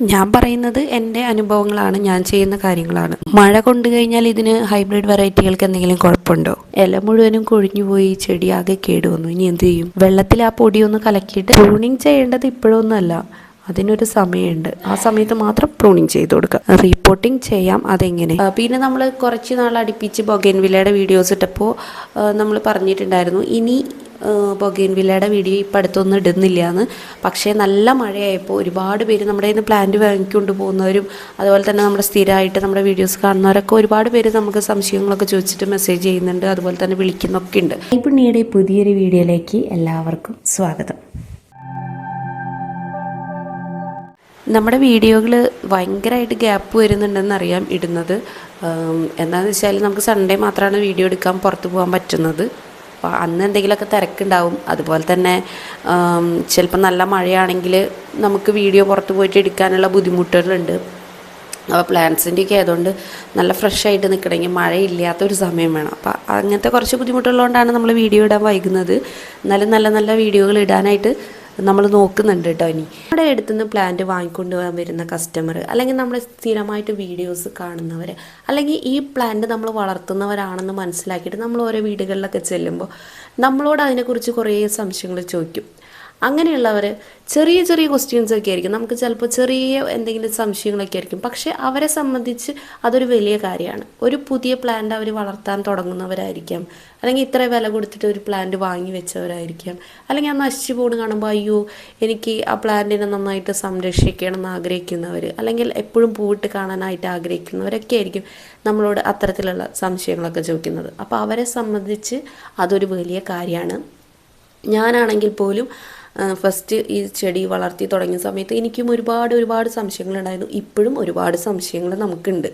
ഞാൻ പറയുന്നത് എന്റെ അനുഭവങ്ങളാണ് ഞാൻ ചെയ്യുന്ന കാര്യങ്ങളാണ്. മഴ കൊണ്ടു കഴിഞ്ഞാൽ ഇതിന് ഹൈബ്രിഡ് വെറൈറ്റികൾക്ക് എന്തെങ്കിലും കുഴപ്പമുണ്ടോ? ഇല മുഴുവനും കൊഴിഞ്ഞു പോയി ചെടി ആകെ കേടുവന്നു. ഇനി എന്ത് ചെയ്യും? വെള്ളത്തിൽ ആ പൊടിയൊന്ന് കലക്കിയിട്ട് പ്രൂണിങ് ചെയ്യേണ്ടത് ഇപ്പോഴൊന്നുമല്ല അതിനൊരു സമയമുണ്ട്. ആ സമയത്ത് മാത്രം പ്രൂണിങ് ചെയ്ത് കൊടുക്കുക. റിപ്പോർട്ടിങ് ചെയ്യാം അതെങ്ങനെ? പിന്നെ നമ്മൾ കുറച്ച് നാൾ അടുപ്പിച്ച് ബൊഗേൻവില്ലയുടെ വീഡിയോസ് ഇട്ടപ്പോൾ നമ്മൾ പറഞ്ഞിട്ടുണ്ടായിരുന്നു ഇനി ബൊഗേൻവില്ലയുടെ വീഡിയോ ഇപ്പം അടുത്തൊന്നും ഇടുന്നില്ല എന്ന് പക്ഷേ നല്ല മഴയായപ്പോൾ ഒരുപാട് പേര് നമ്മുടെ ഇന്ന് പ്ലാന്റ് വാങ്ങിക്കൊണ്ട് പോകുന്നവരും അതുപോലെ തന്നെ നമ്മുടെ സ്ഥിരമായിട്ട് നമ്മുടെ വീഡിയോസ് കാണുന്നവരൊക്കെ ഒരുപാട് പേര് നമുക്ക് സംശയങ്ങളൊക്കെ ചോദിച്ചിട്ട് മെസ്സേജ് ചെയ്യുന്നുണ്ട് അതുപോലെ തന്നെ വിളിക്കുന്നൊക്കെ ഉണ്ട്. കൈപ്പുണ്ണിയുടെ പുതിയൊരു വീഡിയോയിലേക്ക് എല്ലാവർക്കും സ്വാഗതം. നമ്മുടെ വീഡിയോകൾ ഭയങ്കരമായിട്ട് ഗ്യാപ്പ് വരുന്നുണ്ടെന്ന് അറിയാം ഇടുന്നത് എന്താണെന്ന് വെച്ചാൽ നമുക്ക് സൺഡേ മാത്രമാണ് വീഡിയോ എടുക്കാൻ പുറത്ത് പോകാൻ പറ്റുന്നത്. അപ്പോൾ അന്ന് എന്തെങ്കിലുമൊക്കെ തിരക്കുണ്ടാവും. അതുപോലെ തന്നെ ചിലപ്പോൾ നല്ല മഴയാണെങ്കിൽ നമുക്ക് വീഡിയോ പുറത്ത് പോയിട്ട് എടുക്കാനുള്ള ബുദ്ധിമുട്ടുകളുണ്ട്. അപ്പോൾ പ്ലാന്റ്സിന്റെയൊക്കെ ആയതുകൊണ്ട് നല്ല ഫ്രഷ് ആയിട്ട് നിൽക്കണമെങ്കിൽ മഴയില്ലാത്ത ഒരു സമയം വേണം. അപ്പോൾ അങ്ങനത്തെ കുറച്ച് ബുദ്ധിമുട്ടുള്ളതുകൊണ്ടാണ് നമ്മൾ വീഡിയോ ഇടാൻ വൈകുന്നത്. എന്നാലും നല്ല നല്ല വീഡിയോകൾ ഇടാനായിട്ട് നമ്മൾ നോക്കുന്നുണ്ട് കേട്ടോ ഇനി. നമ്മുടെ അടുത്തുനിന്ന് പ്ലാന്റ് വാങ്ങിക്കൊണ്ട് വരുന്ന കസ്റ്റമർ അല്ലെങ്കിൽ നമ്മൾ സ്ഥിരമായിട്ട് വീഡിയോസ് കാണുന്നവർ അല്ലെങ്കിൽ ഈ പ്ലാന്റ് നമ്മൾ വളർത്തുന്നവരാണെന്ന് മനസ്സിലാക്കിയിട്ട് നമ്മൾ ഓരോ വീടുകളിലൊക്കെ ചെല്ലുമ്പോൾ നമ്മളോട് അതിനെക്കുറിച്ച് കുറേ സംശയങ്ങൾ ചോദിക്കും. അങ്ങനെയുള്ളവർ ചെറിയ ചെറിയ ക്വസ്റ്റ്യൻസ് ഒക്കെ ആയിരിക്കും. നമുക്ക് ചിലപ്പോൾ ചെറിയ എന്തെങ്കിലും സംശയങ്ങളൊക്കെ ആയിരിക്കും. പക്ഷേ അവരെ സംബന്ധിച്ച് അതൊരു വലിയ കാര്യമാണ്. ഒരു പുതിയ പ്ലാന്റ് അവർ വളർത്താൻ തുടങ്ങുന്നവരായിരിക്കാം. അല്ലെങ്കിൽ ഇത്ര വില കൊടുത്തിട്ട് ഒരു പ്ലാന്റ് വാങ്ങി വെച്ചവരായിരിക്കാം. അല്ലെങ്കിൽ ആ നശിച്ചു പോണ് കാണുമ്പോൾ അയ്യോ എനിക്ക് ആ പ്ലാന്റിനെ നന്നായിട്ട് സംരക്ഷിക്കണം എന്ന് ആഗ്രഹിക്കുന്നവർ അല്ലെങ്കിൽ എപ്പോഴും പൂവിട്ട് കാണാനായിട്ട് ആഗ്രഹിക്കുന്നവരൊക്കെ ആയിരിക്കും നമ്മളോട് അത്തരത്തിലുള്ള സംശയങ്ങളൊക്കെ ചോദിക്കുന്നത്. അപ്പോൾ അവരെ സംബന്ധിച്ച് അതൊരു വലിയ കാര്യമാണ്. ഞാനാണെങ്കിൽ പോലും ഫസ്റ്റ് ഈ ചെടി വളർത്തി തുടങ്ങിയ സമയത്ത് എനിക്കും ഒരുപാട് ഒരുപാട് സംശയങ്ങൾ ഉണ്ടായിരുന്നു ഇപ്പോഴും ഒരുപാട് സംശയങ്ങൾ നമുക്കുണ്ട്.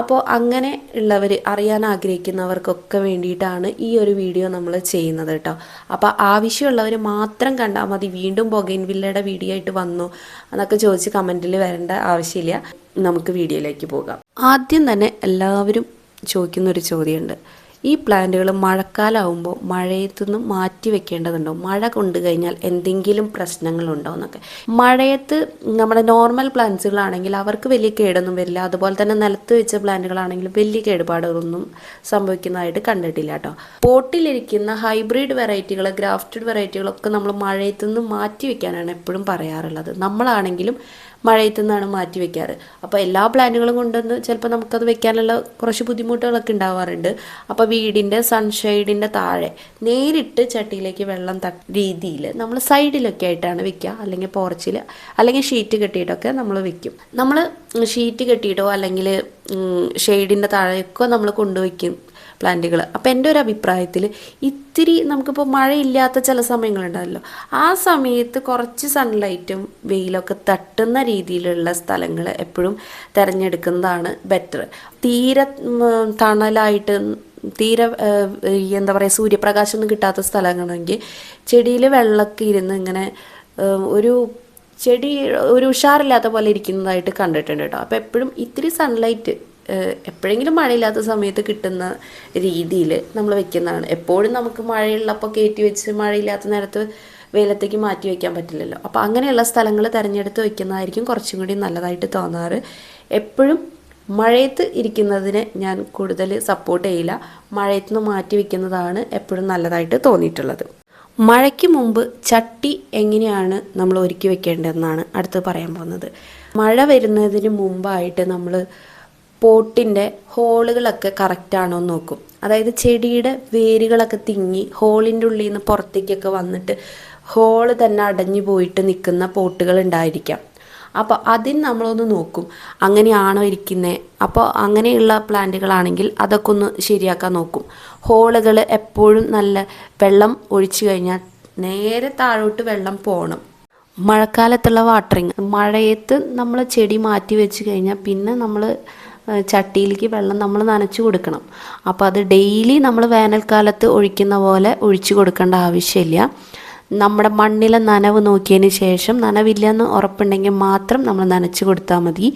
അപ്പോൾ അങ്ങനെ ഉള്ളവർ അറിയാൻ ആഗ്രഹിക്കുന്നവർക്കൊക്കെ വേണ്ടിയിട്ടാണ് ഈ ഒരു വീഡിയോ നമ്മൾ ചെയ്യുന്നത് കേട്ടോ. അപ്പോൾ ആവശ്യമുള്ളവർ മാത്രം കണ്ടാൽ മതി. വീണ്ടും ബൊഗൈൻവില്ലയുടെ വീഡിയോ ആയിട്ട് വന്നു എന്നൊക്കെ ചോദിച്ച് കമന്റിൽ വരേണ്ട ആവശ്യമില്ല. നമുക്ക് വീഡിയോയിലേക്ക് പോകാം. ആദ്യം തന്നെ എല്ലാവരും ചോദിക്കുന്ന ഒരു ചോദ്യമുണ്ട്. ഈ പ്ലാന്റുകൾ മഴക്കാലമാകുമ്പോൾ മഴയത്തുനിന്ന് മാറ്റി വെക്കേണ്ടതുണ്ടോ? മഴ കൊണ്ടു കഴിഞ്ഞാൽ എന്തെങ്കിലും പ്രശ്നങ്ങളുണ്ടോ എന്നൊക്കെ. മഴയത്ത് നമ്മുടെ നോർമൽ പ്ലാന്റ്സുകളാണെങ്കിൽ അവർക്ക് വലിയ കേടൊന്നും വരില്ല. അതുപോലെ തന്നെ നിലത്ത് വെച്ച പ്ലാന്റുകളാണെങ്കിൽ വലിയ കേടുപാടുകളൊന്നും സംഭവിക്കുന്നതായിട്ട് കണ്ടിട്ടില്ല കേട്ടോ. പോട്ടിലിരിക്കുന്ന ഹൈബ്രിഡ് വെറൈറ്റികൾ ഗ്രാഫ്റ്റഡ് വെറൈറ്റികളൊക്കെ നമ്മൾ മഴയത്തുനിന്ന് മാറ്റി വെക്കാനാണ് എപ്പോഴും പറയാറുള്ളത്. നമ്മളാണെങ്കിലും മഴയത്തു നിന്നാണ് മാറ്റി വെക്കാറ്. അപ്പോൾ എല്ലാ പ്ലാന്റുകളും കൊണ്ടുവന്ന് ചിലപ്പോൾ നമുക്കത് വെക്കാനുള്ള കുറച്ച് ബുദ്ധിമുട്ടുകളൊക്കെ ഉണ്ടാവാറുണ്ട്. അപ്പോൾ വീടിന്റെ സൺഷെയ്ഡിന്റെ താഴെ നേരിട്ട് ചട്ടിയിലേക്ക് വെള്ളം തട്ട രീതിയിൽ നമ്മൾ സൈഡിലൊക്കെ ആയിട്ടാണ് വെക്കുക. അല്ലെങ്കിൽ പോർച്ചിൽ അല്ലെങ്കിൽ ഷീറ്റ് കെട്ടിയിട്ടൊക്കെ നമ്മൾ വെക്കും. നമ്മൾ ഷീറ്റ് കെട്ടിയിട്ടോ അല്ലെങ്കിൽ ഷെയ്ഡിന്റെ താഴെയൊക്കെ നമ്മൾ കൊണ്ടുവയ്ക്കും. പ്ലാന്റുകൾ. അപ്പോൾ എന്റെ ഒരു അഭിപ്രായത്തിൽ ഇത്തിരി നമുക്കിപ്പോൾ മഴയില്ലാത്ത ചില സമയങ്ങളുണ്ടാവല്ലോ ആ സമയത്ത് കുറച്ച് സൺലൈറ്റും വെയിലൊക്കെ തട്ടുന്ന രീതിയിലുള്ള സ്ഥലങ്ങൾ എപ്പോഴും തിരഞ്ഞെടുക്കുന്നതാണ് ബെറ്റർ തീരെ തണലായിട്ട് തീരെ എന്താ പറയുക സൂര്യപ്രകാശമൊന്നും കിട്ടാത്ത സ്ഥലങ്ങളെങ്കിൽ ചെടിയിൽ വെള്ളമൊക്കെ ഇരുന്ന് ഇങ്ങനെ ഒരു ചെടി ഒരു ഉഷാറില്ലാത്ത പോലെ ഇരിക്കുന്നതായിട്ട് കണ്ടിട്ടുണ്ട് കേട്ടോ. അപ്പോൾ എപ്പോഴും ഇത്തിരി സൺലൈറ്റ് എപ്പോഴെങ്കിലും മഴയില്ലാത്ത സമയത്ത് കിട്ടുന്ന രീതിയിൽ നമ്മൾ വെക്കുന്നതാണ്. എപ്പോഴും നമുക്ക് മഴയുള്ളപ്പോൾ കയറ്റി വെച്ച് മഴയില്ലാത്ത നേരത്ത് വെയിലത്തേക്ക് മാറ്റി വയ്ക്കാൻ പറ്റില്ലല്ലോ. അപ്പോൾ അങ്ങനെയുള്ള സ്ഥലങ്ങൾ തിരഞ്ഞെടുത്ത് വെക്കുന്നതായിരിക്കും കുറച്ചും കൂടി നല്ലതായിട്ട് തോന്നാറ്. എപ്പോഴും മഴയത്ത് ഇരിക്കുന്നതിനെ ഞാൻ കൂടുതൽ സപ്പോർട്ട് ചെയ്യില്ല. മഴയത്ത് നിന്ന് മാറ്റി വെക്കുന്നതാണ് എപ്പോഴും നല്ലതായിട്ട് തോന്നിയിട്ടുള്ളത്. മഴയ്ക്ക് മുമ്പ് ചട്ടി എങ്ങനെയാണ് നമ്മൾ ഒരുക്കി വെക്കേണ്ടതെന്നാണ് അടുത്ത് പറയാൻ പോകുന്നത്. മഴ വരുന്നതിന് മുമ്പായിട്ട് നമ്മൾ പോട്ടിന്റെ ഹോളുകളൊക്കെ കറക്റ്റാണോ എന്ന് നോക്കും. അതായത് ചെടിയുടെ വേരുകളൊക്കെ തിങ്ങി ഹോളിന്റെ ഉള്ളിൽ നിന്ന് പുറത്തേക്കൊക്കെ വന്നിട്ട് ഹോൾ തന്നെ അടഞ്ഞു പോയിട്ട് നിൽക്കുന്ന പോട്ടുകൾ ഉണ്ടായിരിക്കാം. അപ്പോൾ അതിന് നമ്മളൊന്ന് നോക്കും. അങ്ങനെയാണോ ഇരിക്കുന്നത് അപ്പോൾ അങ്ങനെയുള്ള പ്ലാന്റുകളാണെങ്കിൽ അതൊക്കെ ഒന്ന് ശരിയാക്കാൻ നോക്കും. ഹോളുകൾ എപ്പോഴും നല്ല വെള്ളം ഒഴിച്ചു കഴിഞ്ഞാൽ നേരെ താഴോട്ട് വെള്ളം പോകണം മഴക്കാലത്തുള്ള വാട്ടറിങ് മഴയത്ത് നമ്മൾ ചെടി മാറ്റി വെച്ച് കഴിഞ്ഞാൽ പിന്നെ നമ്മൾ ചട്ടിയിലേക്ക് വെള്ളം നമ്മൾ നനച്ചു കൊടുക്കണം. അപ്പോൾ അത് ഡെയിലി നമ്മൾ വേനൽക്കാലത്ത് ഒഴിക്കുന്ന പോലെ ഒഴിച്ചു കൊടുക്കേണ്ട ആവശ്യമില്ല. നമ്മുടെ മണ്ണിലെ നനവ് നോക്കിയതിന് ശേഷം നനവില്ലെന്ന് ഉറപ്പുണ്ടെങ്കിൽ മാത്രം നമ്മൾ നനച്ച് കൊടുത്താൽ മതി.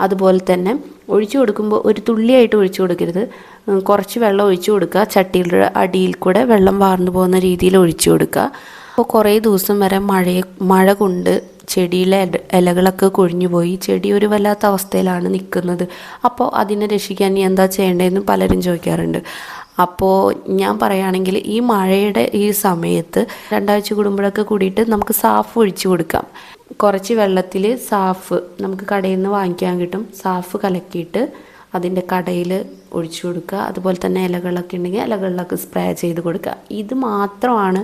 അതുപോലെ തന്നെ ഒഴിച്ചു കൊടുക്കുമ്പോൾ ഒരു തുള്ളിയായിട്ട് ഒഴിച്ചു കൊടുക്കരുത്. കുറച്ച് വെള്ളം ഒഴിച്ചു കൊടുക്കുക. ചട്ടിയുടെ അടിയിൽ കൂടെ വെള്ളം വാർന്നു പോകുന്ന രീതിയിൽ ഒഴിച്ചു കൊടുക്കുക. അപ്പോൾ കുറേ ദിവസം വരെ മഴയെ മഴ കൊണ്ട് ചെടിയിലെ ഇലകളൊക്കെ കൊഴിഞ്ഞു പോയി ചെടി ഒരു വല്ലാത്ത അവസ്ഥയിലാണ് നിൽക്കുന്നത്. അപ്പോൾ അതിനെ രക്ഷിക്കാൻ നീ എന്താ ചെയ്യേണ്ടതെന്ന് പലരും ചോദിക്കാറുണ്ട്. അപ്പോൾ ഞാൻ പറയുകയാണെങ്കിൽ ഈ മഴയുടെ ഈ സമയത്ത് രണ്ടാഴ്ച കൂടുമ്പോഴൊക്കെ കൂടിയിട്ട് നമുക്ക് സാഫ് ഒഴിച്ചു കൊടുക്കാം. കുറച്ച് വെള്ളത്തിൽ സാഫ് നമുക്ക് കടയിൽ നിന്ന് വാങ്ങിക്കാൻ കിട്ടും. സാഫ് കലക്കിയിട്ട് അതിന്റെ കടയിൽ ഒഴിച്ചു കൊടുക്കുക. അതുപോലെ തന്നെ ഇലകളൊക്കെ ഉണ്ടെങ്കിൽ ഇലകളിലൊക്കെ സ്പ്രേ ചെയ്ത് കൊടുക്കുക. ഇത് മാത്രമാണ്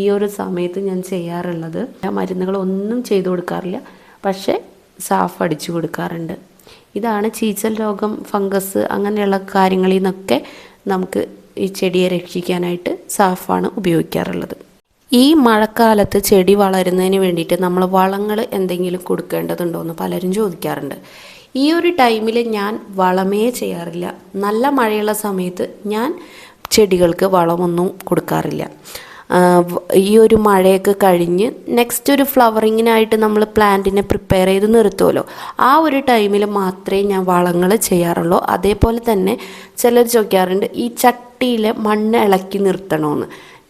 ഈ ഒരു സമയത്ത് ഞാൻ ചെയ്യാറുള്ളത്. മരുന്നുകളൊന്നും ചെയ്തു കൊടുക്കാറില്ല. പക്ഷേ സാഫ് അടിച്ചു കൊടുക്കാറുണ്ട്. ഇതാണ് ചീച്ചൽ രോഗം ഫംഗസ് അങ്ങനെയുള്ള കാര്യങ്ങളിൽ നിന്നൊക്കെ നമുക്ക് ഈ ചെടിയെ രക്ഷിക്കാനായിട്ട് സാഫാണ് ഉപയോഗിക്കാറുള്ളത്. ഈ മഴക്കാലത്ത് ചെടി വളരുന്നതിന് വേണ്ടിയിട്ട് നമ്മൾ വളങ്ങൾ എന്തെങ്കിലും കൊടുക്കേണ്ടതുണ്ടോ എന്ന് പലരും ചോദിക്കാറുണ്ട്. ഈ ഒരു ടൈമിൽ ഞാൻ വളമേ ചെയ്യാറില്ല. നല്ല മഴയുള്ള സമയത്ത് ഞാൻ ചെടികൾക്ക് വളമൊന്നും കൊടുക്കാറില്ല. ഈ ഒരു മഴയൊക്കെ കഴിഞ്ഞ് നെക്സ്റ്റ് ഒരു ഫ്ലവറിങ്ങിനായിട്ട് നമ്മൾ പ്ലാന്റിനെ പ്രിപ്പയർ ചെയ്ത് നിർത്തുമല്ലോ ആ ഒരു ടൈമിൽ മാത്രമേ ഞാൻ വളങ്ങൾ ചെയ്യാറുള്ളൂ. അതേപോലെ തന്നെ ചിലർ ചോദിക്കാറുണ്ട് ഈ ചട്ടിയിലെ മണ്ണ് ഇളക്കി നിർത്തണമെന്ന്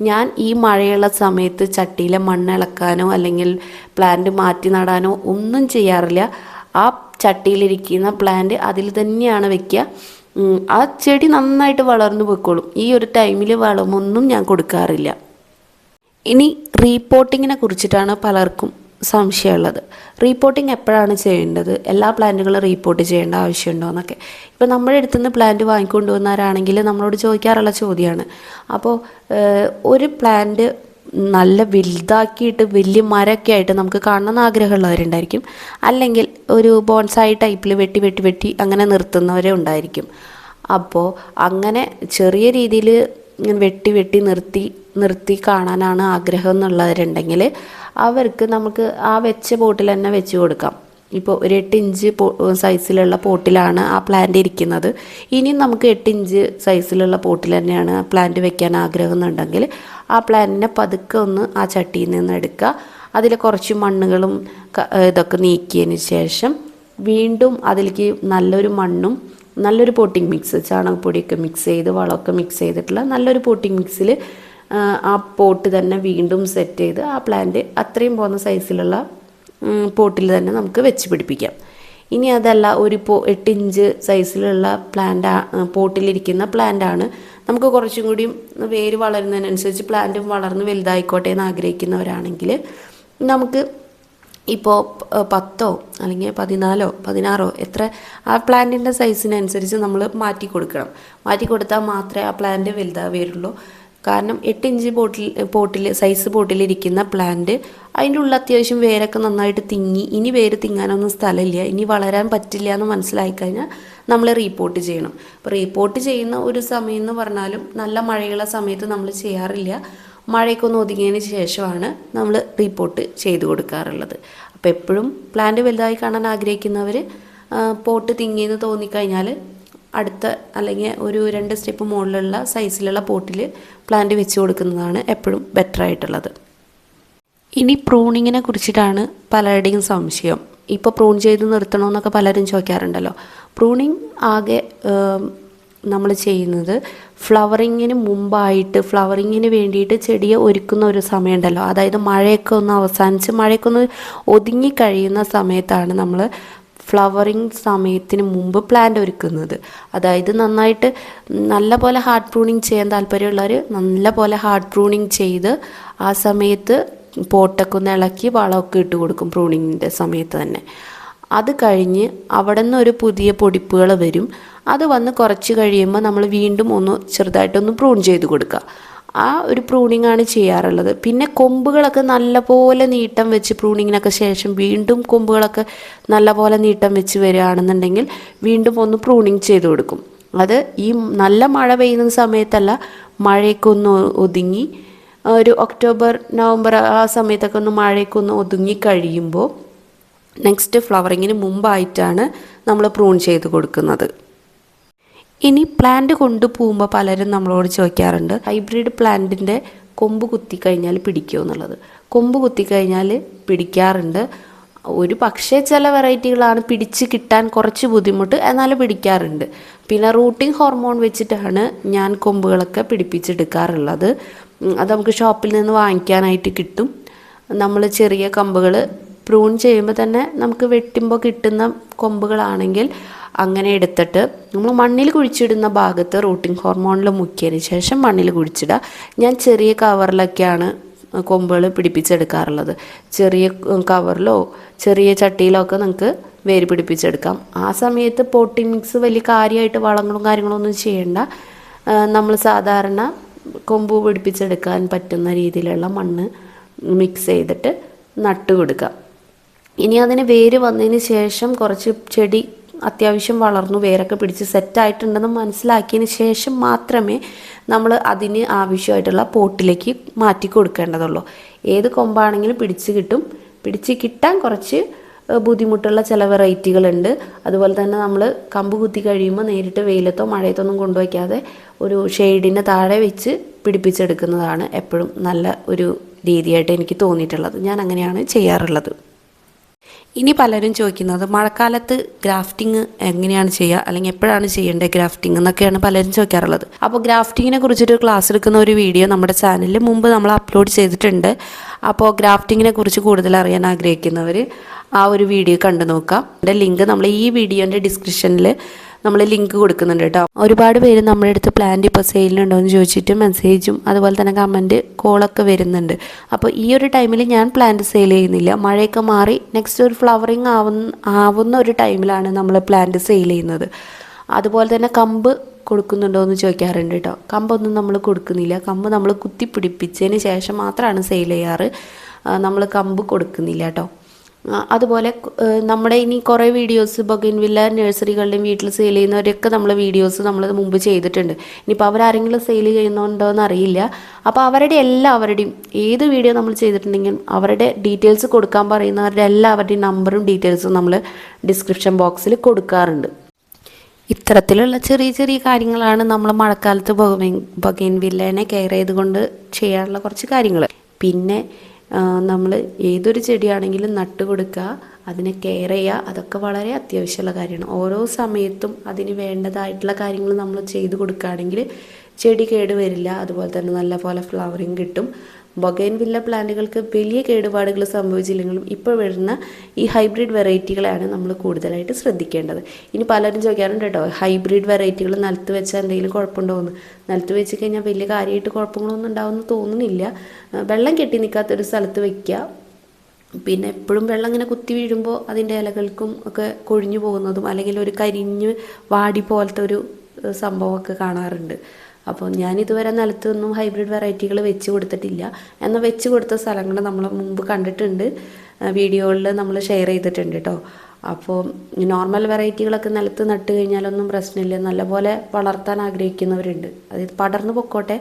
ഞാൻ ഈ മഴയുള്ള സമയത്ത് ചട്ടിയിലെ മണ്ണ് ഇളക്കാനോ അല്ലെങ്കിൽ പ്ലാന്റ് മാറ്റി നടാനോ ഒന്നും ചെയ്യാറില്ല. ആ ചട്ടിയിലിരിക്കുന്ന പ്ലാന്റ് അതിൽ തന്നെയാണ് വെക്കുക. ആ ചെടി നന്നായിട്ട് വളർന്നു പോയിക്കോളും ഈ ഒരു ടൈമിൽ വളമൊന്നും ഞാൻ കൊടുക്കാറില്ല. ഇനി റീപോർട്ടിങ്ങിനെ കുറിച്ചിട്ടാണ് പലർക്കും സംശയമുള്ളത്. റീപോർട്ടിങ് എപ്പോഴാണ് ചെയ്യേണ്ടത്? എല്ലാ പ്ലാന്റുകളും റീപോർട്ട് ചെയ്യേണ്ട ആവശ്യമുണ്ടോ എന്നൊക്കെ. ഇപ്പോൾ നമ്മുടെ അടുത്ത് നിന്ന് പ്ലാന്റ് വാങ്ങിക്കൊണ്ടുവന്നവരാണെങ്കിൽ നമ്മളോട് ചോദിക്കാറുള്ള ചോദ്യമാണ് അപ്പോൾ ഒരു പ്ലാന്റ് നല്ല വലുതാക്കിയിട്ട് വലിയ മരമൊക്കെ ആയിട്ട് നമുക്ക് കാണണമെന്ന് ആഗ്രഹമുള്ളവരുണ്ടായിരിക്കും. അല്ലെങ്കിൽ ഒരു ബോൺസായി ടൈപ്പിൽ വെട്ടി വെട്ടി വെട്ടി അങ്ങനെ നിർത്തുന്നവരെ ഉണ്ടായിരിക്കും. അപ്പോൾ അങ്ങനെ ചെറിയ രീതിയിൽ വെട്ടി വെട്ടി നിർത്തി നിർത്തി കാണാനാണ് ആഗ്രഹം എന്നുള്ളവരുണ്ടെങ്കിൽ അവർക്ക് നമുക്ക് ആ വെച്ച ബോട്ടിൽ തന്നെ വെച്ച് കൊടുക്കാം. ഇപ്പോൾ ഒരു എട്ട് ഇഞ്ച് സൈസിലുള്ള പോട്ടിലാണ് ആ പ്ലാന്റ് ഇരിക്കുന്നത്. ഇനിയും നമുക്ക് എട്ട് ഇഞ്ച് സൈസിലുള്ള പോട്ടിൽ തന്നെയാണ് ആ പ്ലാന്റ് വെക്കാൻ ആഗ്രഹം എന്നുണ്ടെങ്കിൽ ആ പ്ലാന്റിനെ പതുക്കെ ഒന്ന് ആ ചട്ടിയിൽ നിന്ന് എടുക്കുക. അതിൽ കുറച്ച് മണ്ണുകളും ഇതൊക്കെ നീക്കിയതിന് ശേഷം വീണ്ടും അതിലേക്ക് നല്ലൊരു മണ്ണും നല്ലൊരു പോട്ടിംഗ് മിക്സ് ചാണകപ്പൊടിയൊക്കെ മിക്സ് ചെയ്ത് വളമൊക്കെ മിക്സ് ചെയ്തിട്ടുള്ള നല്ലൊരു പോട്ടിംഗ് മിക്സിൽ ആ പോട്ട് തന്നെ വീണ്ടും സെറ്റ് ചെയ്ത് ആ പ്ലാന്റ് അത്രയും പോകുന്ന സൈസിലുള്ള പോട്ടിൽ തന്നെ നമുക്ക് വെച്ച് പിടിപ്പിക്കാം. ഇനി അതല്ല ഒരു പോ എട്ട് ഇഞ്ച് സൈസിലുള്ള പ്ലാന്റ് പോട്ടിലിരിക്കുന്ന പ്ലാന്റ് ആണ്. നമുക്ക് കുറച്ചും കൂടി വേര് വളരുന്നതിനനുസരിച്ച് പ്ലാന്റും വളർന്ന് വലുതായിക്കോട്ടെ എന്ന് ആഗ്രഹിക്കുന്നവരാണെങ്കിൽ നമുക്ക് ഇപ്പോൾ പത്തോ അല്ലെങ്കിൽ പതിനാലോ പതിനാറോ എത്ര ആ പ്ലാന്റിന്റെ സൈസിനനുസരിച്ച് നമ്മൾ മാറ്റി കൊടുക്കണം മാറ്റി കൊടുത്താൽ മാത്രമേ ആ പ്ലാന്റ് വലുതാവുകയുള്ളൂ കാരണം എട്ട് ഇഞ്ച് ബോട്ടിൽ പോട്ടിൽ സൈസ് ബോട്ടിലിരിക്കുന്ന പ്ലാന്റ് അതിന്റെ ഉള്ളിൽ അത്യാവശ്യം വേരൊക്കെ നന്നായിട്ട് തിങ്ങി. ഇനി വേര് തിങ്ങാനൊന്നും സ്ഥലമില്ല. ഇനി വളരാൻ പറ്റില്ല എന്ന് മനസ്സിലായി കഴിഞ്ഞാൽ നമ്മൾ റീപ്പോർട്ട് ചെയ്യണം. അപ്പോൾ റീപ്പോർട്ട് ചെയ്യുന്ന ഒരു സമയം എന്ന് പറഞ്ഞാലും നല്ല മഴയുള്ള സമയത്ത് നമ്മൾ ചെയ്യാറില്ല. മഴയൊക്കെ ഒന്ന് ഒതുങ്ങിയതിന് ശേഷമാണ് നമ്മൾ റീപ്പോർട്ട് ചെയ്തു കൊടുക്കാറുള്ളത്. അപ്പോൾ എപ്പോഴും പ്ലാന്റ് വലുതായി കാണാൻ ആഗ്രഹിക്കുന്നവർ പോട്ട് തിങ്ങിയെന്ന് തോന്നിക്കഴിഞ്ഞാൽ അടുത്ത അല്ലെങ്കിൽ ഒരു രണ്ട് സ്റ്റെപ്പ് മുകളിലുള്ള സൈസിലുള്ള പോട്ടിൽ പ്ലാന്റ് വെച്ച് കൊടുക്കുന്നതാണ് എപ്പോഴും ബെറ്റർ ആയിട്ടുള്ളത്. ഇനി പ്രൂണിങ്ങിനെ കുറിച്ചിട്ടാണ് പലരുടെയും സംശയം. ഇപ്പോൾ പ്രൂൺ ചെയ്ത് നിർത്തണമെന്നൊക്കെ പലരും ചോദിക്കാറുണ്ടല്ലോ. പ്രൂണിങ് ആകെ നമ്മൾ ചെയ്യുന്നത് ഫ്ലവറിങ്ങിന് മുമ്പായിട്ട് ഫ്ലവറിങ്ങിന് വേണ്ടിയിട്ട് ചെടിയെ ഒരുക്കുന്ന ഒരു സമയമുണ്ടല്ലോ. അതായത് മഴയൊക്കെ ഒന്ന് അവസാനിച്ച് മഴയൊക്കെ ഒന്ന് ഒതുങ്ങി കഴിയുന്ന സമയത്താണ് നമ്മൾ ഫ്ലവറിങ് സമയത്തിന് മുമ്പ് പ്ലാന്റ് ഒരുക്കുന്നത്. അതായത് നന്നായിട്ട് നല്ല പോലെ ഹാർഡ് പ്രൂണിങ് ചെയ്യാൻ താല്പര്യമുള്ളവർ നല്ല പോലെ ഹാർഡ് പ്രൂണിങ് ചെയ്ത് ആ സമയത്ത് പോട്ടൊക്കെ ഒന്ന് ഇളക്കി വളമൊക്കെ ഇട്ട് കൊടുക്കും പ്രൂണിങ്ങിന്റെ സമയത്ത് തന്നെ. അത് കഴിഞ്ഞ് അവിടെ നിന്ന് ഒരു പുതിയ പൊടിപ്പുകൾ വരും. അത് വന്ന് കുറച്ച് കഴിയുമ്പോൾ നമ്മൾ വീണ്ടും ഒന്ന് ചെറുതായിട്ടൊന്ന് പ്രൂൺ ചെയ്ത് കൊടുക്കുക. ആ ഒരു പ്രൂണിംഗ് ആണ് ചെയ്യാറുള്ളത്. പിന്നെ കൊമ്പുകളൊക്കെ നല്ലപോലെ നീട്ടം വെച്ച് പ്രൂണിങ്ങിനൊക്കെ ശേഷം വീണ്ടും കൊമ്പുകളൊക്കെ നല്ലപോലെ നീട്ടം വെച്ച് വരികയാണെന്നുണ്ടെങ്കിൽ വീണ്ടും ഒന്ന് പ്രൂണിങ് ചെയ്ത് കൊടുക്കും. അത് ഈ നല്ല മഴ പെയ്യുന്ന സമയത്തല്ല മഴയൊക്കെ ഒന്ന് ഒതുങ്ങി ഒരു ഒക്ടോബർ നവംബർ ആ സമയത്തൊക്കെ ഒന്ന് മഴയൊക്കെ ഒന്ന് ഒതുങ്ങി കഴിയുമ്പോൾ നെക്സ്റ്റ് ഫ്ലവറിങ്ങിന് മുമ്പായിട്ടാണ് നമ്മൾ പ്രൂൺ ചെയ്ത് കൊടുക്കുന്നത്. ഇനി പ്ലാന്റ് കൊണ്ടുപോകുമ്പോൾ പലരും നമ്മളോട് ചോദിക്കാറുണ്ട് ഹൈബ്രിഡ് പ്ലാന്റിന്റെ കൊമ്പ് കുത്തിക്കഴിഞ്ഞാൽ പിടിക്കുമോ എന്നുള്ളത്. കൊമ്പ് കുത്തിക്കഴിഞ്ഞാൽ പിടിക്കാറുണ്ട്. ഒരു പക്ഷേ ചില വെറൈറ്റികളാണ് പിടിച്ച് കിട്ടാൻ കുറച്ച് ബുദ്ധിമുട്ട് എന്നാലും പിടിക്കാറുണ്ട്. പിന്നെ റൂട്ടിംഗ് ഹോർമോൺ വെച്ചിട്ടാണ് ഞാൻ കൊമ്പുകളൊക്കെ പിടിപ്പിച്ചെടുക്കാറുള്ളത്. അത് നമുക്ക് ഷോപ്പിൽ നിന്ന് വാങ്ങിക്കാനായിട്ട് കിട്ടും. നമ്മൾ ചെറിയ കമ്പുകൾ പ്രൂൺ ചെയ്യുമ്പോൾ തന്നെ നമുക്ക് വെട്ടുമ്പോൾ കിട്ടുന്ന കൊമ്പുകളാണെങ്കിൽ അങ്ങനെ എടുത്തിട്ട് നമ്മൾ മണ്ണിൽ കുഴിച്ചിടുന്ന ഭാഗത്ത് റൂട്ടിംഗ് ഹോർമോണിൽ മുക്കിയതിന് ശേഷം മണ്ണിൽ കുഴിച്ചിടുക. ഞാൻ ചെറിയ കവറിലൊക്കെയാണ് കൊമ്പുകൾ പിടിപ്പിച്ചെടുക്കാറുള്ളത്. ചെറിയ കവറിലോ ചെറിയ ചട്ടിയിലോ ഒക്കെ നിങ്ങൾക്ക് വേര് പിടിപ്പിച്ചെടുക്കാം. ആ സമയത്ത് പോട്ടിംഗ് മിക്സ് വലിയ കാര്യമായിട്ട് വളങ്ങളും കാര്യങ്ങളും ഒന്നും ചെയ്യേണ്ട. നമ്മൾ സാധാരണ കൊമ്പ് പിടിപ്പിച്ചെടുക്കാൻ പറ്റുന്ന രീതിയിലുള്ള മണ്ണ് മിക്സ് ചെയ്തിട്ട് നട്ടു കൊടുക്കുക ഇനി അതിന് വേര് വന്നതിന് ശേഷം കുറച്ച് ചെടി അത്യാവശ്യം വളർന്നു വേരൊക്കെ പിടിച്ച് സെറ്റായിട്ടുണ്ടെന്ന് മനസ്സിലാക്കിയതിന് ശേഷം മാത്രമേ നമ്മൾ അതിന് ആവശ്യമായിട്ടുള്ള പോട്ടിലേക്ക് മാറ്റി കൊടുക്കേണ്ടതുള്ളൂ. ഏത് കൊമ്പാണെങ്കിലും പിടിച്ച് കിട്ടും. പിടിച്ച് കിട്ടാൻ കുറച്ച് ബുദ്ധിമുട്ടുള്ള ചില വെറൈറ്റികളുണ്ട്. അതുപോലെ തന്നെ നമ്മൾ കമ്പ് കുത്തി കഴിയുമ്പോൾ നേരിട്ട് വെയിലത്തോ മഴയത്തോ ഒന്നും കൊണ്ടുവയ്ക്കാതെ ഒരു ഷെയ്ഡിന്റെ താഴെ വെച്ച് പിടിപ്പിച്ചെടുക്കുന്നതാണ് എപ്പോഴും നല്ല ഒരു രീതിയായിട്ട് എനിക്ക് തോന്നിയിട്ടുള്ളത്. ഞാൻ അങ്ങനെയാണ് ചെയ്യാറുള്ളത്. ഇനി പലരും ചോദിക്കുന്നത് മഴക്കാലത്ത് ഗ്രാഫ്റ്റിംഗ് എങ്ങനെയാണ് ചെയ്യുക? അല്ലെങ്കിൽ എപ്പോഴാണ് ചെയ്യേണ്ടത് ഗ്രാഫ്റ്റിംഗ് എന്നൊക്കെയാണ് പലരും ചോദിക്കാറുള്ളത്. അപ്പോൾ ഗ്രാഫ്റ്റിങ്ങിനെ കുറിച്ചൊരു ക്ലാസ് എടുക്കുന്ന ഒരു വീഡിയോ നമ്മുടെ ചാനലിൽ മുമ്പ് നമ്മൾ അപ്ലോഡ് ചെയ്തിട്ടുണ്ട്. അപ്പോൾ ഗ്രാഫ്റ്റിങ്ങിനെ കുറിച്ച് കൂടുതൽ അറിയാൻ ആഗ്രഹിക്കുന്നവർ ആ ഒരു വീഡിയോ കണ്ടു നോക്കാം എന്റെ ലിങ്ക് നമ്മൾ ഈ വീഡിയോന്റെ ഡിസ്ക്രിപ്ഷനിൽ നമ്മൾ ലിങ്ക് കൊടുക്കുന്നുണ്ട് കേട്ടോ. ഒരുപാട് പേര് നമ്മുടെ അടുത്ത് പ്ലാന്റ് ഇപ്പോൾ സെയിലുണ്ടോ എന്ന് ചോദിച്ചിട്ട് മെസ്സേജും അതുപോലെ തന്നെ കമന്റ് കോളൊക്കെ വരുന്നുണ്ട്. അപ്പോൾ ഈ ഒരു ടൈമിൽ ഞാൻ പ്ലാന്റ് സെയിൽ ചെയ്യുന്നില്ല. മഴയൊക്കെ മാറി നെക്സ്റ്റ് ഒരു ഫ്ലവറിങ് ആവുന്ന ആവുന്ന ഒരു ടൈമിലാണ് നമ്മൾ പ്ലാന്റ് സെയിൽ ചെയ്യുന്നത്. അതുപോലെ തന്നെ കമ്പ് കൊടുക്കുന്നുണ്ടോ എന്ന് ചോദിക്കാറുണ്ട് കേട്ടോ. കമ്പൊന്നും നമ്മൾ കൊടുക്കുന്നില്ല. കമ്പ് നമ്മൾ കുത്തിപ്പിടിപ്പിച്ചതിന് ശേഷം മാത്രമാണ് സെയിൽ ചെയ്യാറ്. നമ്മൾ കമ്പ് കൊടുക്കുന്നില്ല കേട്ടോ. അതുപോലെ നമ്മുടെ ഇനി കുറേ വീഡിയോസ് ബൊഗൻവില്ല നഴ്സറികളിലും വീട്ടിൽ സെയിൽ ചെയ്യുന്നവരൊക്കെ നമ്മൾ വീഡിയോസ് നമ്മൾ മുമ്പ് ചെയ്തിട്ടുണ്ട്. ഇനിയിപ്പോൾ അവരാരെങ്കിലും സെയിൽ ചെയ്യുന്നുണ്ടോ എന്നറിയില്ല അപ്പോൾ അവരുടെ എല്ലാവരുടെയും ഏത് വീഡിയോ നമ്മൾ ചെയ്തിട്ടുണ്ടെങ്കിലും അവരുടെ ഡീറ്റെയിൽസ് കൊടുക്കാൻ പറയുന്നവരുടെ എല്ലാവരുടെയും നമ്പറും ഡീറ്റെയിൽസും നമ്മൾ ഡിസ്ക്രിപ്ഷൻ ബോക്സിൽ കൊടുക്കാറുണ്ട്. ഇത്തരത്തിലുള്ള ചെറിയ ചെറിയ കാര്യങ്ങളാണ് നമ്മൾ മഴക്കാലത്ത് ബൊഗൈൻ ബൊഗൈൻ വില്ലേനെ കെയർ ചെയ്തുകൊണ്ട് ചെയ്യാനുള്ള കുറച്ച് കാര്യങ്ങൾ പിന്നെ നമ്മൾ ഏതൊരു ചെടിയാണെങ്കിലും നട്ട് കൊടുക്കുക അതിനെ കെയർ ചെയ്യുക അതൊക്കെ വളരെ അത്യാവശ്യമുള്ള കാര്യമാണ്. ഓരോ സമയത്തും അതിന് വേണ്ടതായിട്ടുള്ള കാര്യങ്ങൾ നമ്മൾ ചെയ്തു കൊടുക്കുകയാണെങ്കിൽ ചെടി കേട് വരില്ല. അതുപോലെ തന്നെ നല്ല പോലെ ഫ്ലവറിങ് കിട്ടും. ബൊഗൈൻ വില്ല പ്ലാന്റുകൾക്ക് വലിയ കേടുപാടുകൾ സംഭവിച്ചില്ലെങ്കിലും ഇപ്പോൾ വരുന്ന ഈ ഹൈബ്രിഡ് വെറൈറ്റികളെയാണ് നമ്മൾ കൂടുതലായിട്ട് ശ്രദ്ധിക്കേണ്ടത്. ഇനി പലരും ചോദിക്കാറുണ്ട് കേട്ടോ ഹൈബ്രിഡ് വെറൈറ്റികൾ നിലത്ത് വെച്ചാൽ എന്തെങ്കിലും കുഴപ്പമുണ്ടോ എന്ന് നിലത്ത് വെച്ച് കഴിഞ്ഞാൽ വലിയ കാര്യമായിട്ട് കുഴപ്പങ്ങളൊന്നും ഉണ്ടാവുമെന്ന് തോന്നുന്നില്ല. വെള്ളം കെട്ടി നിൽക്കാത്തൊരു സ്ഥലത്ത് വയ്ക്കുക പിന്നെ എപ്പോഴും വെള്ളം ഇങ്ങനെ കുത്തി വീഴുമ്പോൾ അതിന്റെ ഇലകൾക്കും ഒക്കെ കൊഴിഞ്ഞു പോകുന്നതും അല്ലെങ്കിൽ ഒരു കരിഞ്ഞ് വാടി പോലത്തെ ഒരു സംഭവമൊക്കെ കാണാറുണ്ട്. അപ്പോൾ ഞാൻ ഇതുവരെ നിലത്തൊന്നും ഹൈബ്രിഡ് വെറൈറ്റികൾ വെച്ച് കൊടുത്തിട്ടില്ല. എന്നാൽ വെച്ച് കൊടുത്ത സ്ഥലങ്ങൾ നമ്മൾ മുമ്പ് കണ്ടിട്ടുണ്ട്. വീഡിയോകളിൽ നമ്മൾ ഷെയർ ചെയ്തിട്ടുണ്ട് കേട്ടോ അപ്പോൾ നോർമൽ വെറൈറ്റികളൊക്കെ നിലത്ത് നട്ട് കഴിഞ്ഞാലൊന്നും പ്രശ്നമില്ല. നല്ലപോലെ വളർത്താൻ ആഗ്രഹിക്കുന്നവരുണ്ട്. അതായത് പടർന്നു പൊക്കോട്ടെ.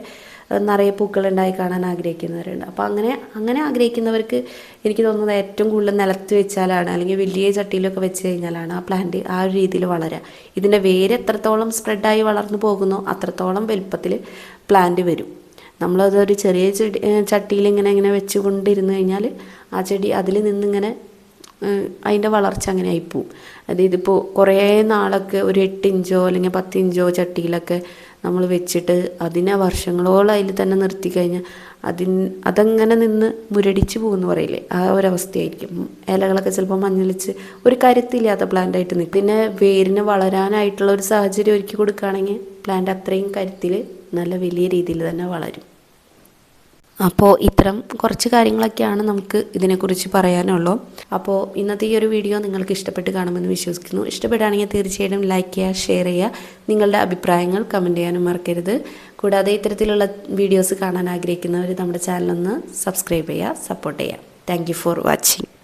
നിറയെ പൂക്കളുണ്ടായി കാണാൻ ആഗ്രഹിക്കുന്നവരുണ്ട്. അപ്പോൾ അങ്ങനെ അങ്ങനെ ആഗ്രഹിക്കുന്നവർക്ക് എനിക്ക് തോന്നുന്നത് ഏറ്റവും കൂടുതൽ നിലത്ത് വെച്ചാലാണ് അല്ലെങ്കിൽ വലിയ ചട്ടിയിലൊക്കെ വെച്ച് കഴിഞ്ഞാലാണ് ആ പ്ലാന്റ് ആ ഒരു രീതിയിൽ വളരുക ഇതിന്റെ വേര് എത്രത്തോളം സ്പ്രെഡായി വളർന്നു പോകുന്നോ അത്രത്തോളം വലുപ്പത്തിൽ പ്ലാന്റ് വരും. നമ്മളതൊരു ചെറിയ ചെടി ചട്ടിയിൽ ഇങ്ങനെ ഇങ്ങനെ വെച്ചുകൊണ്ടിരുന്നു കഴിഞ്ഞാൽ ആ ചെടി അതിൽ നിന്നിങ്ങനെ അതിന്റെ വളർച്ച അങ്ങനെ ആയിപ്പോവും അതായത് ഇപ്പോൾ കുറേ നാളൊക്കെ ഒരു എട്ട് ഇഞ്ചോ അല്ലെങ്കിൽ പത്ത് ഇഞ്ചോ ചട്ടിയിലൊക്കെ നമ്മൾ വെച്ചിട്ട് അതിനെ വർഷങ്ങളോളം അതിൽ തന്നെ നിർത്തി കഴിഞ്ഞാൽ അതങ്ങനെ നിന്ന് മുരടിച്ച് പോകുമെന്ന് പറയില്ലേ? ആ ഒരവസ്ഥയായിരിക്കും. ഇലകളൊക്കെ ചിലപ്പോൾ മഞ്ഞളിച്ച് ഒരു കരുത്തില്ലാത്ത പ്ലാന്റ് ആയിട്ട് നിൽക്കും പിന്നെ വേരിന് വളരാനായിട്ടുള്ള ഒരു സാഹചര്യം ഒരുക്കി കൊടുക്കുകയാണെങ്കിൽ പ്ലാന്റ് അത്രയും കരുത്തിൽ നല്ല വലിയ രീതിയിൽ തന്നെ വളരും. അപ്പോൾ ഇത്തരം കുറച്ച് കാര്യങ്ങളൊക്കെയാണ് നമുക്ക് ഇതിനെക്കുറിച്ച് പറയാനുള്ളൂ. അപ്പോൾ ഇന്നത്തെ ഈ ഒരു വീഡിയോ നിങ്ങൾക്ക് ഇഷ്ടപ്പെട്ട് കാണുമെന്ന് വിശ്വസിക്കുന്നു. ഇഷ്ടപ്പെടുകയാണെങ്കിൽ തീർച്ചയായിട്ടും ലൈക്ക് ചെയ്യുക ഷെയർ ചെയ്യുക. നിങ്ങളുടെ അഭിപ്രായങ്ങൾ കമന്റ് ചെയ്യാനും മറക്കരുത്. കൂടാതെ ഇത്തരത്തിലുള്ള വീഡിയോസ് കാണാൻ ആഗ്രഹിക്കുന്നവർ നമ്മുടെ ചാനലൊന്ന് സബ്സ്ക്രൈബ് ചെയ്യുക സപ്പോർട്ട് ചെയ്യുക. Thank for watching